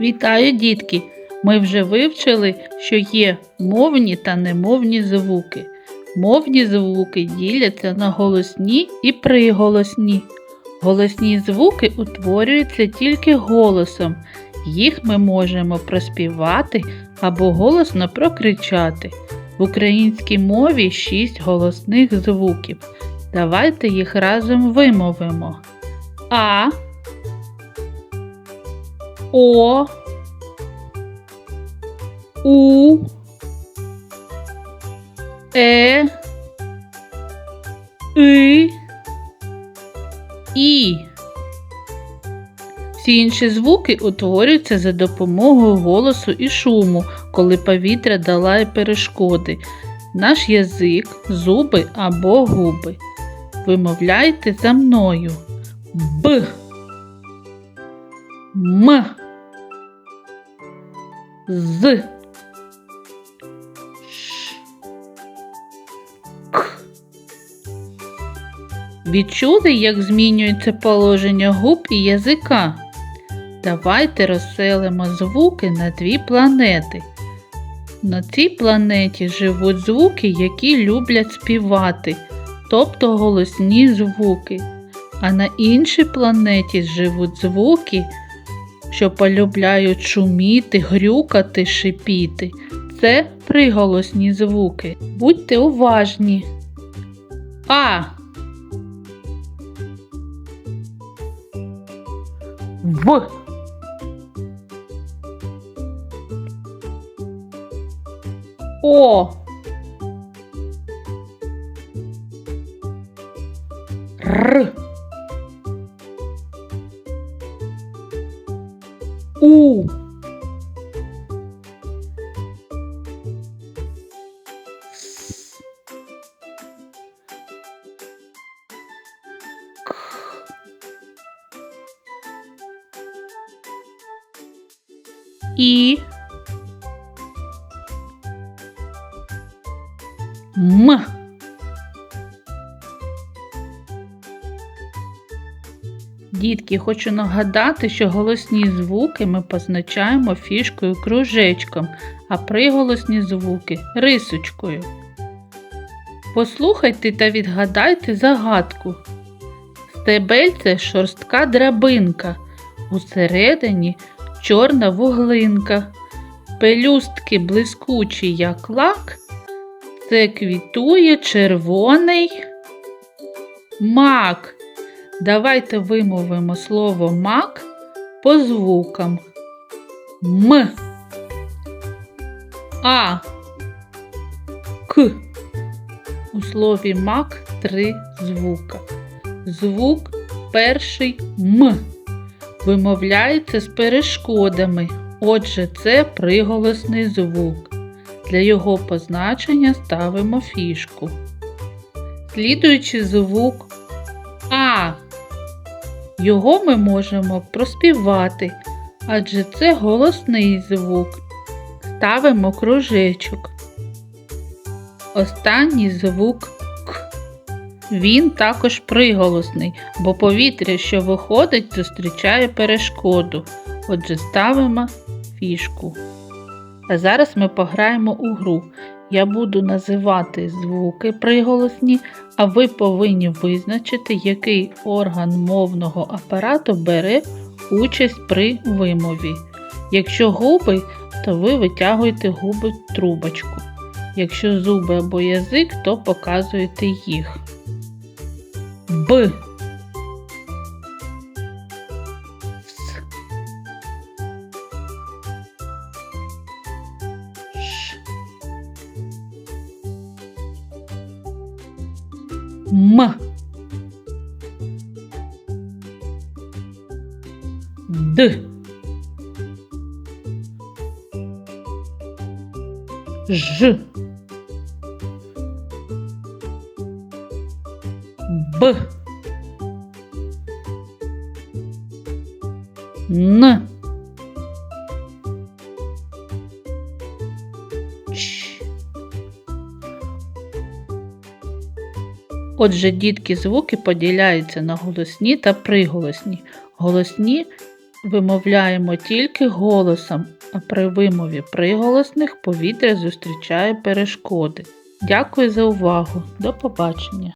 Вітаю, дітки! Ми вже вивчили, що є мовні та немовні звуки. Мовні звуки діляться на голосні і приголосні. Голосні звуки утворюються тільки голосом. Їх ми можемо проспівати або голосно прокричати. В українській мові шість голосних звуків. Давайте їх разом вимовимо. А, О, У, Е, И. Всі інші звуки утворюються за допомогою голосу і шуму, коли повітря долає перешкоди. Наш язик, зуби або губи. Вимовляйте за мною. Б. М. З. Ш. К. Відчули, як змінюється положення губ і язика? Давайте розселимо звуки на дві планети. На цій планеті живуть звуки, які люблять співати, тобто голосні звуки. А на іншій планеті живуть звуки, що полюбляють шуміти, грюкати, шипіти. Це приголосні звуки. Будьте уважні. А. В. О. У. І. М. Дітки, хочу нагадати, що голосні звуки ми позначаємо фішкою кружечком, а приголосні звуки рисочкою. Послухайте та відгадайте загадку. Стебельце шорстка драбинка, усередині чорна вуглинка, пелюстки блискучі, як лак, це квітує червоний мак. Давайте вимовимо слово мак по звукам. М. А. К. У слові мак три звука. Звук перший М. Вимовляється з перешкодами. Отже, це приголосний звук. Для його позначення ставимо фішку. Слідуючий звук. Його ми можемо проспівати, адже це голосний звук. Ставимо кружечок. Останній звук К. Він також приголосний, бо повітря, що виходить, зустрічає перешкоду. Отже, ставимо фішку. А зараз ми пограємо у гру. Я буду називати звуки приголосні, а ви повинні визначити, який орган мовного апарату бере участь при вимові. Якщо губи, то ви витягуєте губи трубочку. Якщо зуби або язик, то показуєте їх. Б. М. Д. Ж. Б. Н. Отже, дітки звуки поділяються на голосні та приголосні. Голосні вимовляємо тільки голосом, а при вимові приголосних повітря зустрічає перешкоди. Дякую за увагу. До побачення!